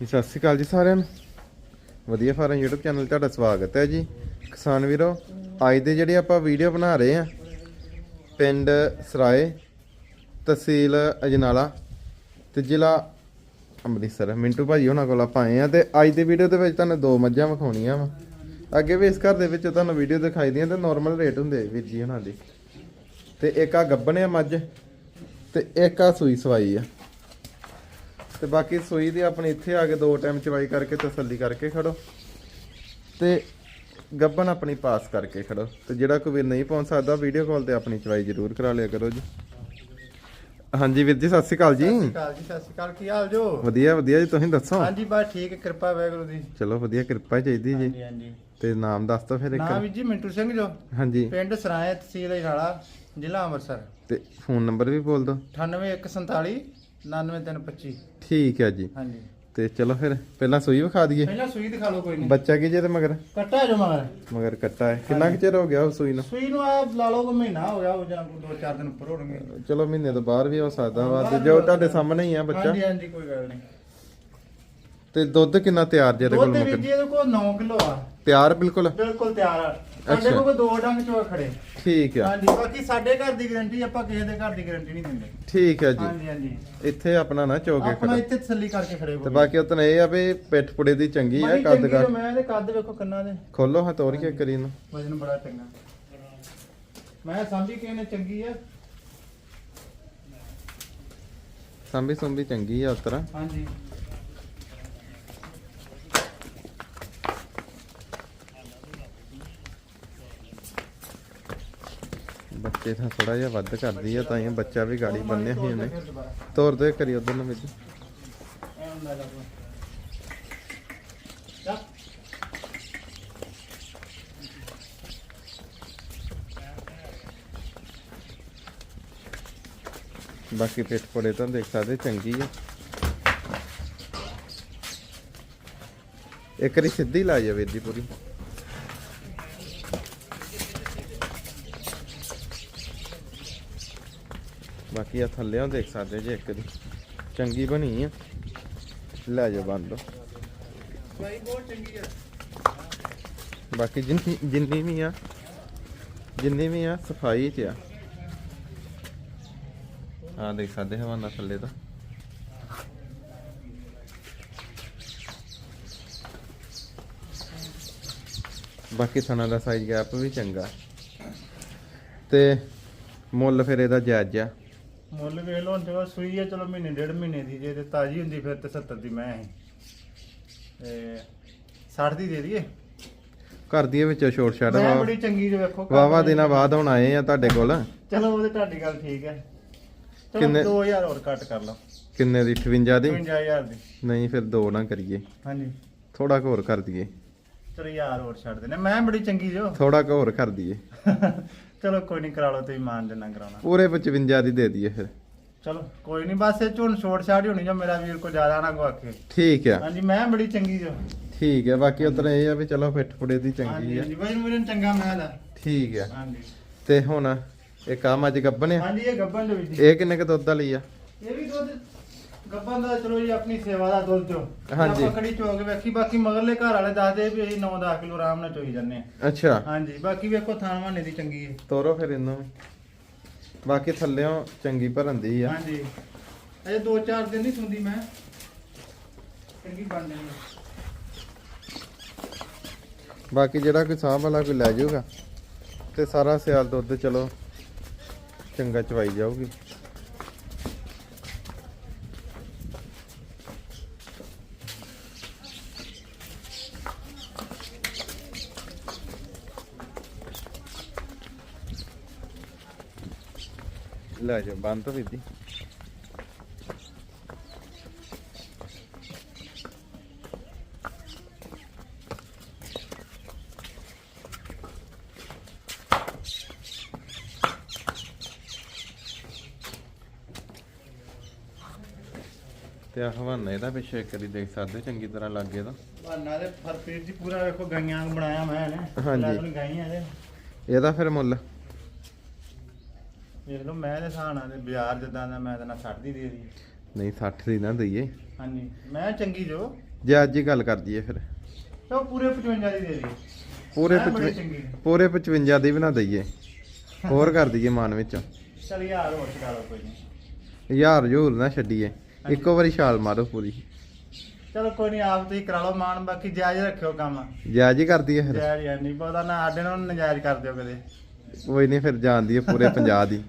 ਜੀ, ਸਤਿ ਸ਼੍ਰੀ ਅਕਾਲ ਜੀ ਸਾਰਿਆਂ ਨੂੰ। ਵਧੀਆ ਫਾਰਮ YouTube ਚੈਨਲ ਤੁਹਾਡਾ ਸਵਾਗਤ ਹੈ ਜੀ। ਕਿਸਾਨ ਵੀਰੋ, ਅੱਜ ਦੇ ਜਿਹੜੇ ਆਪਾਂ ਵੀਡੀਓ ਬਣਾ ਰਹੇ ਆ ਪਿੰਡ ਸਰਾਏ ਤਹਿਸੀਲ ਅਜਨਾਲਾ ਤੇ ਜ਼ਿਲ੍ਹਾ ਅੰਮ੍ਰਿਤਸਰ। ਮਿੰਟੂ ਭਾਜੀ ਉਹਨਾਂ ਕੋਲ ਆਪਾਂ ਆਏ ਆ ਤੇ ਅੱਜ ਦੀ ਵੀਡੀਓ ਦੇ ਵਿੱਚ ਤੁਹਾਨੂੰ ਦੋ ਮੱਝਾਂ ਵਿਖਾਉਣੀਆਂ ਵਾ। ਅੱਗੇ ਵੀ ਇਸ ਘਰ ਦੇ ਵਿੱਚ ਤੁਹਾਨੂੰ ਵੀਡੀਓ ਦਿਖਾਈ ਦੀਆਂ ਤੇ ਨਾਰਮਲ ਰੇਟ ਹੁੰਦੇ ਵੀਰ ਜੀ ਉਹਨਾਂ ਦੇ। ਤੇ ਇੱਕ ਆ ਗੱਬਣ ਆ ਮੱਝ ਤੇ ਇੱਕ ਆ ਸੂਈ ਸਵਾਈ ਆ। ਤੇ ਬਾਕੀ ਸੂਈ ਦੀ ਆਪਣੀ ਇੱਥੇ ਆ ਕੇ ਦੋ ਟਾਈਮ ਚਵਾਈ ਕਰਕੇ ਤਸੱਲੀ ਕਰਕੇ ਖੜੋ। ਤੇ ਗੱਬਨ ਆਪਣੀ ਪਾਸ ਕਰਕੇ ਖੜੋ। ਤੇ ਜਿਹੜਾ ਕੋਈ ਵੀਰ ਨਹੀਂ ਪਹੁੰਚ ਸਕਦਾ ਵੀਡੀਓ ਕਾਲ ਤੇ ਆਪਣੀ ਚਵਾਈ ਜ਼ਰੂਰ ਕਰਾ ਲਿਆ ਕਰੋ ਜੀ। ਹਾਂਜੀ ਵੀਰ ਜੀ ਸਤਿ ਸ਼੍ਰੀ ਅਕਾਲ ਜੀ। ਸਤਿ ਸ਼੍ਰੀ ਅਕਾਲ ਜੀ ਸਤਿ ਸ਼੍ਰੀ ਅਕਾਲ ਕੀ ਹਾਲ ਜੋ? ਵਧੀਆ ਵਧੀਆ ਜੀ ਤੁਸੀਂ ਦੱਸੋ? ਹਾਂਜੀ ਬਸ ਠੀਕ ਹੈ ਕਿਰਪਾ ਵਾਹਿਗੁਰੂ ਦੀ। ਚਲੋ ਵਧੀਆ ਕਿਰਪਾ ਹੀ ਚਾਹੀਦੀ ਜੀ। ਹਾਂਜੀ ਹਾਂਜੀ। ਤੇ ਨਾਮ ਦੱਸ ਦਿਓ ਫਿਰ ਨਾਮ ਇੱਕ ਵੀ ਜੀ ਮਿੰਟੂ ਸਿੰਘ ਜੋ। ਹਾਂਜੀ। ਪਿੰਡ ਸਰਾਏ ਤਹਿਸੀਲ ਇਨਾਲਾ ਜ਼ਿਲ੍ਹਾ ਅੰਮ੍ਰਿਤਸਰ। ਤੇ ਫੋਨ ਨੰਬਰ ਵੀ ਬੋਲ ਦਿਓ। 98147 99325 ਠੀਕ ਹੈ ਜੀ। ਹਾਂਜੀ। ਤੇ ਚਲੋ ਫਿਰ ਪਹਿਲਾਂ ਸੂਈ ਵਿਖਾ ਦਈਏ। ਪਹਿਲਾਂ ਸੂਈ ਦਿਖਾ ਲਓ ਕੋਈ ਨਹੀਂ। ਬੱਚਾ ਕੀ ਜੇ ਤੇ ਮਗਰ? ਕੱਟਾ ਜੋ ਮਗਰ। ਮਗਰ ਕੱਟਾ ਹੈ। ਕਿੰਨਾ ਕੁ ਚਿਰ ਹੋ ਗਿਆ ਉਹ ਸੂਈ ਨੂੰ? ਸੂਈ ਨੂੰ ਆ ਲਾ ਲਓ ਮਹੀਨਾ ਹੋ ਗਿਆ ਉਹ ਜਾਂ ਦੋ ਚਾਰ ਦਿਨ ਉੱਪਰ ਹੋਣਗੇ। ਚਲੋ ਮਹੀਨੇ ਤੋਂ ਬਾਹਰ ਵੀ ਹੋ ਸਕਦਾ ਵਾ। ਤੇ ਜੋ ਤੁਹਾਡੇ ਸਾਹਮਣੇ ਹੀ ਆ ਬੱਚਾ। ਹਾਂਜੀ ਹਾਂਜੀ ਕੋਈ ਗੱਲ ਨਹੀਂ। ਤੇ ਦੁੱਧ ਕਿੰਨਾ ਤਿਆਰ ਜੇ ਇਹਦੇ ਕੋਲ ਦੁੱਧ ਵੀ ਮੁੱਕ ਜੀ ਇਹਦੇ ਕੋਲ 9 ਕਿਲੋ ਆ। ਤਿਆਰ ਬਿਲਕੁਲ? ਬਿਲਕੁਲ ਤਿਆਰ ਆ। ਸਾਡੇ ਅੱਛਾ। ਕੋਲ ਦੋ ਡੰਗ ਚੋ ਖੜੇ। ਠੀਕ ਆ। ਹਾਂਜੀ ਬਾਕੀ ਸਾਡੇ ਘਰ ਦੀ ਗਾਰੰਟੀ ਆਪਾਂ ਕਿਸੇ ਦੇ ਘਰ ਦੀ ਗਾਰੰਟੀ ਨਹੀਂ ਦਿੰਦੇ। ਠੀਕ ਆ ਜੀ। ਹਾਂਜੀ ਹਾਂਜੀ। ਇੱਥੇ ਆਪਣਾ ਨਾ ਚੋਕੇ ਆਪਣਾ ਖੜਾ। ਇੱਥੇ ਤਸੱਲੀ ਕਰਕੇ ਖੜੇ ਤੇ ਬਾਕੀ ਉਤਨ ਇਹ ਆ ਵੀ ਪਿੱਠ ਪੁੜੇ ਦੀ ਚੰਗੀ ਆ ਕੱਦ ਚੰਗੀ ਕਰ ਮੈਂ ਇਹਦੇ ਕੱਦ ਵੇਖੋ ਕੰਨਾਂ ਦੇ। ਖੋਲੋ ਹਾਂ ਤੋਰ ਕੇ ਕਰੀ ਨੂੰ ਵਜਨ ਬੜਾ ਚੰਗਾ। ਮੈਂ ਸਮਝੀ ਕਿ ਇਹਨੇ ਚੰਗੀ ਆ। ਸੰਭੀ ਸੰਭੀ ਚੰਗੀ ਆ ਉਤਰਾ ਹਾਂਜੀ। ਬੱਚੇ ਤਾਂ ਥੋੜਾ ਜਿਹਾ ਵੱਧ ਕਰਦੀ ਆ, ਤਾਂ ਇਹ ਬੱਚਾ ਵੀ ਗਾੜੀ ਬੰਨਿਆ ਸੀ ਇਹਨੇ ਤੋਰ ਦੇ ਕਰੀ ਉਧਰ ਨੂੰ ਵਿੱਚ। ਬਾਕੀ ਪਿੱਠ ਪੁੜੇ ਤਾਂ ਦੇਖ ਸਕਦੇ, ਚੰਗੀ ਆ। ਇੱਕ ਵਾਰੀ ਸਿੱਧੀ ਲਾ ਜਾ ਵੀਰ ਪੂਰੀ। ਬਾਕੀ ਆ ਥੱਲੇੋਂ ਦੇਖ ਸਕਦੇ ਜੇ ਇੱਕ ਦੀ। ਚੰਗੀ ਬਣੀ ਆ। ਲੈ ਜਾ ਬੰਦ ਭਾਈ ਬਹੁਤ ਚੰਗੀ ਆ ਬਾਕੀ ਜਿੰਨੀ ਜਿੰਨੀ ਵੀ ਆ, ਜਿੰਨੀ ਵੀ ਆ ਸਫ਼ਾਈ ਚ ਆ। ਆ ਦੇਖ ਸਕਦੇ ਹਵਾਨਾ ਥੱਲੇ ਦਾ ਬਾਕੀ ਥਣਾ ਦਾ ਸਾਈਜ਼ ਗੈਪ ਵੀ ਚੰਗਾ। ਤੇ ਮੁੱਲ ਫਿਰ ਇਹਦਾ ਜਾਇਜ਼ ਆ। ਮੁੱਲ ਵੇਖ ਲਓ ਜਦੋਂ ਸੂਈ ਆ ਚਲੋ ਮਹੀਨੇ ਡੇਢ ਮਹੀਨੇ ਦੀ ਜੇ ਤੇ ਤਾਜੀ ਹੁੰਦੀ ਫਿਰ ਤੇ 70 ਦੀ ਮੈਂ ਹੈ। ਤੇ 60 ਦੀ ਦੇ ਦਈਏ? ਘਰ ਦੀ ਵਿੱਚੋਂ ਛੋਟ ਛੱਡ ਮੈਂ ਵਾ ਬੜੀ ਚੰਗੀ ਜੇ ਵੇਖੋ ਘਰ ਵਾਵਾ ਦਿਨਾਂ ਬਾਅਦ ਹੁਣ ਆਏ ਆ ਤੁਹਾਡੇ ਕੋਲ। ਚਲੋ ਉਹਦੇ ਤੁਹਾਡੀ ਗੱਲ ਠੀਕ ਹੈ। ਚਲੋ ਕਿੰਨੇ- 2000 ਹੋਰ ਕੱਟ ਕਰ ਲਓ। ਕਿੰਨੇ ਦੀ? 58 ਦੀ? 55000 ਦੀ। ਨਹੀਂ ਫਿਰ ਦੋ ਨਾ ਕਰੀਏ। ਹਾਂਜੀ। ਥੋੜਾ ਹੋਰ ਕਰ ਦਈਏ। ਚਲੋ ਯਾਰ ਹੋਰ ਛੱਡ ਦੇਣੇ ਮੈਂ ਬੜੀ ਚੰਗੀ ਜੋ ਥੋੜਾ ਕੁ ਹੋਰ ਕਰ ਦਈਏ। ਚਲੋ ਕੋਈ ਨਹੀਂ ਕਰਾ ਲਓ ਤੁਸੀਂ ਮਾਨ ਦੇਣਾ ਕਰਾਉਣਾ। ਪੂਰੇ 55 ਦੀ ਦੇ ਦਈਏ ਫਿਰ। ਚਲੋ ਕੋਈ ਨਹੀਂ ਬਸ ਇਹ ਝੁਣ ਛੋੜ ਛਾੜ ਹੀ ਹੋਣੀ ਜੋ ਮੇਰਾ ਵੀਰ ਕੋ ਜ਼ਿਆਦਾ ਨਾ ਕੋ ਆਖੇ ਠੀਕ ਆ। ਹਾਂਜੀ ਮੈਂ ਬੜੀ ਚੰਗੀ ਜੋ ਠੀਕ ਆ ਬਾਕੀ ਉਧਰ ਇਹ ਆ ਵੀ ਚਲੋ ਫਿੱਟ ਫੁੜੇ ਦੀ ਚੰਗੀ ਆ। ਹਾਂਜੀ ਵਜਨ ਵਜਨ ਚੰਗਾ ਮੈਂ ਦਾ ਠੀਕ ਆ। ਹਾਂਜੀ। ਤੇ ਹੁਣ ਇਹ ਕੰਮ ਅੱਜ ਗੱਬਨ ਆ। ਹਾਂਜੀ ਇਹ ਗੱਬਨ ਦੇ ਵਿੱਚ ਇਹ ਕਿੰਨੇ ਕ ਦੁੱਧ ਵਾਲੀ ਆ? ਇਹ ਵੀ ਦੁੱਧ ਗੱਬਨ ਦਾ ਚਲੋ ਜੀ ਆਪਣੀ ਸੇਵਾ ਦਾ ਦੁੱਧ ਚੋ। ਹਾਂਜੀ। ਆਪਾਂ ਕੜੀ ਚੋ ਕੇ ਵੇਖੀ ਬਾਕੀ ਮਗਰਲੇ ਘਰ ਵਾਲੇ ਦੱਸਦੇ ਵੀ ਅਸੀਂ 9-10 ਕਿਲੋ ਆਰਾਮ ਨਾਲ ਚੋਈ ਜਾਂਦੇ ਹਾਂ। ਅੱਛਾ। ਹਾਂਜੀ ਬਾਕੀ ਵੇਖੋ ਥਾਣ ਵਾਨੇ ਦੀ ਚੰਗੀ ਹੈ। ਤੋਰੋ ਫਿਰ ਇਹਨੂੰ। ਵੀ। ਬਾਕੀ ਥੱਲਿਓਂ ਚੰਗੀ ਭਰਨ ਦੀ ਆ। ਹਾਂਜੀ। ਅਜੇ 2-4 ਦਿਨ ਨਹੀਂ ਸੁੰਦੀ ਮੈਂ। ਚੰਗੀ ਬਣ ਜਾਣੀ ਹੈ। ਬਾਕੀ ਜਿਹੜਾ ਕੋਈ ਸਾਂਭ ਵਾਲਾ ਕੋਈ ਲੈ ਜਾਊਗਾ ਤੇ ਸਾਰਾ ਸਿਆਲ ਦੁੱਧ ਚਲੋ ਚੰਗਾ ਚਵਾਈ ਜਾਊਗੀ। ਲੈ ਜਾ ਬੰਦ ਤੋਂ ਵੀਦੀ ਤੇ ਆ ਹਵਾਨਾ ਇਹਦਾ ਪਿੱਛੇ ਇੱਕ ਵਾਰੀ ਦੇਖ ਸਕਦੇ ਚੰਗੀ ਤਰ੍ਹਾਂ ਲੱਗੇ ਦਾ ਬਹਾਨਾ ਦੇ ਫਰਪੀਟ ਜੀ ਪੂਰਾ ਵੇਖੋ ਗਾਈਆਂ ਬਣਾਇਆ ਮੈਂ ਨੇ ਹਾਂਜੀ। ਗਾਈਆਂ ਇਹਦਾ ਫਿਰ ਮੁੱਲ? ਵੇਖ ਲਓ ਮੈਂ ਦੇ ਹਿਸਾਬ ਨਾਲ ਤੇ ਬਾਜ਼ਾਰ ਜਿੱਦਾਂ ਦਾ ਮੈਂ ਤਾਂ ਨਾ 60 ਦੀ ਦੇ ਦੀ ਨਹੀਂ 60 ਦੀ ਨਾ ਦਈਏ। ਹਾਂਜੀ ਮੈਂ ਚੰਗੀ ਜੋ। ਜੇ ਅੱਜ ਹੀ ਗੱਲ ਕਰ ਦਈਏ ਫਿਰ। ਤਾਂ ਪੂਰੇ 55 ਦੀ ਦੇ ਦੀ ਪੂਰੇ ਐਂ ਬੜੀ 55 ਚੰਗੀ ਪੂਰੇ 55 ਦੀ ਬਣਾ ਦਈਏ। ਹੋਰ ਕਰ ਦਈਏ ਮਾਨ ਵਿੱਚੋਂ। ਚਲ ਯਾਰ ਹੋਰ ਚੜਾ ਲਓ ਕੋਈ ਨਹੀਂ। ਹਜ਼ਾਰ ਹਜ਼ੂਰ ਨਾ ਛੱਡੀਏ। ਇੱਕੋ ਵਾਰੀ ਛਾਲ ਮਾਰੋ ਪੂਰੀ। ਚਲੋ ਕੋਈ ਨਹੀਂ ਆਪ ਤੁਸੀਂ ਕਰਾ ਲਓ ਮਾਨ ਬਾਕੀ ਜਾਇਜ਼ ਰੱਖਿਓ ਕੰਮ। ਜਾਇਜ਼ ਹੀ ਕਰ ਦਈਏ ਫਿਰ। ਜਾਇਜ਼ ਯਾਰ ਨਹੀਂ ਪਤਾ ਨਾ ਸਾਡੇ ਨਾਲ ਨਜਾਇਜ਼ ਕਰ ਦਿਓ ਕਦੇ। ਕੋਈ ਨਹੀਂ ਫਿਰ ਜਾਣਦੀ ਹੈ ਪੂਰੇ 50 ਦੀ।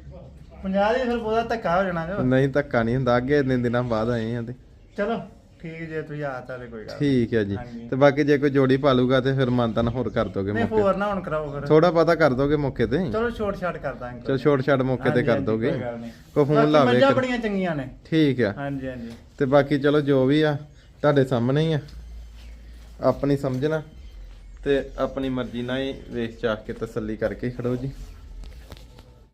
50 ਦੀ ਫਿਰ ਬਹੁਤਾ ਧੱਕਾ ਹੋ ਜਾਣਾ ਜੋ ਨਹੀਂ ਧੱਕਾ ਨਹੀਂ ਹੁੰਦਾ ਅੱਗੇ ਇੰਨੇ ਦਿਨਾਂ ਬਾਅਦ ਆਏ ਆ ਤੇ। ਚਲੋ ਠੀਕ ਜੇ ਤੁਸੀਂ ਆ ਤਾਂ ਕੋਈ ਗੱਲ। ਠੀਕ ਹੈ ਜੀ। ਹਾਂਜੀ। ਤੇ ਬਾਕੀ ਜੇ ਕੋਈ ਜੋੜੀ ਪਾਲੂਗਾ ਤੇ ਫਿਰ ਮਾਨਤਨ ਹੋਰ ਕਰ ਦੋਗੇ ਨਹੀਂ ਮੌਕੇ ਹੋਰ ਨਾ ਹੁਣ ਕਰਾਓ ਫਿਰ। ਥੋੜਾ ਪਤਾ ਕਰ ਦੋਗੇ ਮੌਕੇ ਤੇ? ਚਲੋ ਛੋਟ ਛਾਟ ਕਰ ਦਾਂਗੇ ਚਲ ਛੋਟ ਛਾਟ ਮੌਕੇ ਤੇ ਹਾਂਜੀ, ਕਰ ਹਾਂਜੀ, ਦੋਗੇ। ਕੋਈ ਗੱਲ ਨੀ। ਕੋਈ ਫੋਨ ਬਾਕੀ ਲਾਵੇ ਮੱਝਾਂ ਬੜੀਆਂ ਚੰਗੀਆਂ ਨੇ। ਠੀਕ ਆ। ਹਾਂਜੀ ਹਾਂਜੀ। ਤੇ ਬਾਕੀ ਚਲੋ ਜੋ ਵੀ ਆ ਤੁਹਾਡੇ ਸਾਹਮਣੇ ਹੀ ਆ। ਆਪਣੀ ਸਮਝਣਾ ਤੇ ਆਪਣੀ ਮਰਜ਼ੀ ਨਾਲ ਹੀ ਵੇਖ ਚਾਖ ਕੇ ਤਸੱਲੀ ਕਰਕੇ ਖੜੋ ਜੀ।